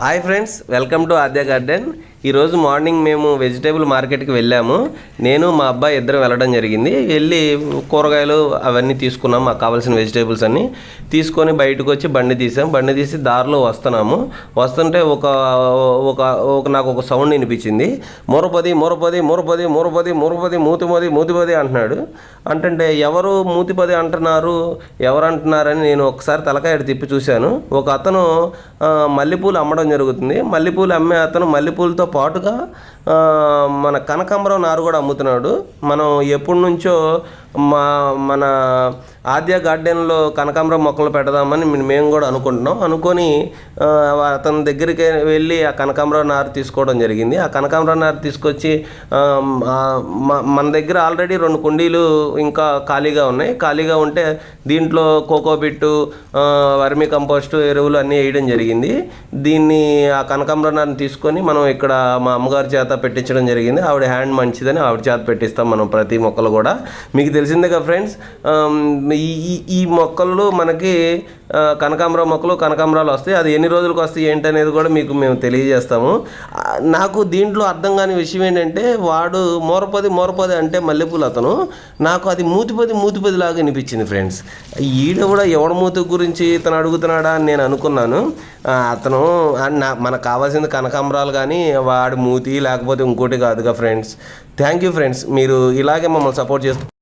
Hi friends welcome to Aadya garden ఈరోజు morning మేము vegetable మార్కెట్కి వెళ్ళాము. నేను మా అబ్బాయి ఇద్దరం వెళ్ళడం జరిగింది. వెళ్ళి కూరగాయలు అవన్నీ తీసుకున్నాం మాకు కావాల్సిన వెజిటేబుల్స్ అన్నీ. తీసుకొని బయటకు వచ్చి బండి తీసాం. బండి తీసి దారిలో వస్తున్నాము. వస్తుంటే ఒక ఒక ఒక నాకు ఒక సౌండ్ వినిపించింది. మురపది మురపది మురపది మురపది మురపది మూతిపది మూతిపది అంటున్నాడు. అంటే ఎవరు మూతిపది అంటున్నారు? ఎవరు అంటున్నారని నేను ఒకసారి తలకాయ తిప్పి చూశాను. ఒక అతను ఆ, మల్లెపూలు అమ్మడం జరుగుతుంది. మల్లెపూలు అమ్మే అతను మల్లెపూలతో పాటుగా మన కనకాంబరం నారు కూడా అమ్ముతున్నాడు. మనం ఎప్పటి నుంచో మా మన ఆద్య గార్డెన్లో కనకాంబరం మొక్కలు పెడదామని మేము కూడా అనుకుంటున్నాం. అనుకొని అతని దగ్గరికి వెళ్ళి ఆ కనకాంబరం నారు తీసుకోవడం జరిగింది. ఆ కనకాంబరం నారు తీసుకొచ్చి మన దగ్గర ఆల్రెడీ రెండు కుండీలు ఇంకా ఖాళీగా ఉన్నాయి. ఖాళీగా ఉంటే దీంట్లో కోకోబిట్టు బిట్టు వర్మి కంపోస్టు ఎరువులు అన్నీ వేయడం జరిగింది. దీన్ని ఆ కనకాంబరాన్ని తీసుకొని మనం ఇక్కడ మా అమ్మగారి చేత పెట్టించడం జరిగింది. ఆవిడ హ్యాండ్ మంచిదని ఆవిడ చేత పెట్టిస్తాం మనం ప్రతి మొక్కలు కూడా. మీకు తెలిసిందేగా ఫ్రెండ్స్ um, ఈ ఈ- ఈ మనకి uh, కనకాంబర మొక్కలు కనకాంబరాలు వస్తాయి. అది ఎన్ని రోజులకు వస్తాయి ఏంటనేది కూడా మీకు మేము తెలియజేస్తాము. Uh, నాకు దీంట్లో అర్థం కాని విషయం ఏంటంటే వాడు మోరపది మోరపది అంటే మల్లెపూలు అతను. నాకు అది మూతిపది మూతిపది లాగా అనిపించింది ఫ్రెండ్స్ ఈడ కూడా ఎవడ మూతి గురించి ఇతను అడుగుతున్నాడా అని నేను అనుకున్నాను. Uh, అతను నా మనకు కావాల్సింది కనకాంబరాలు కానీ వాడి మూతి లేకపోతే ఇంకోటి కాదుగా ఫ్రెండ్స్ థ్యాంక్ యూ ఫ్రెండ్స్ మీరు ఇలాగే మమ్మల్ని సపోర్ట్ చేస్తూ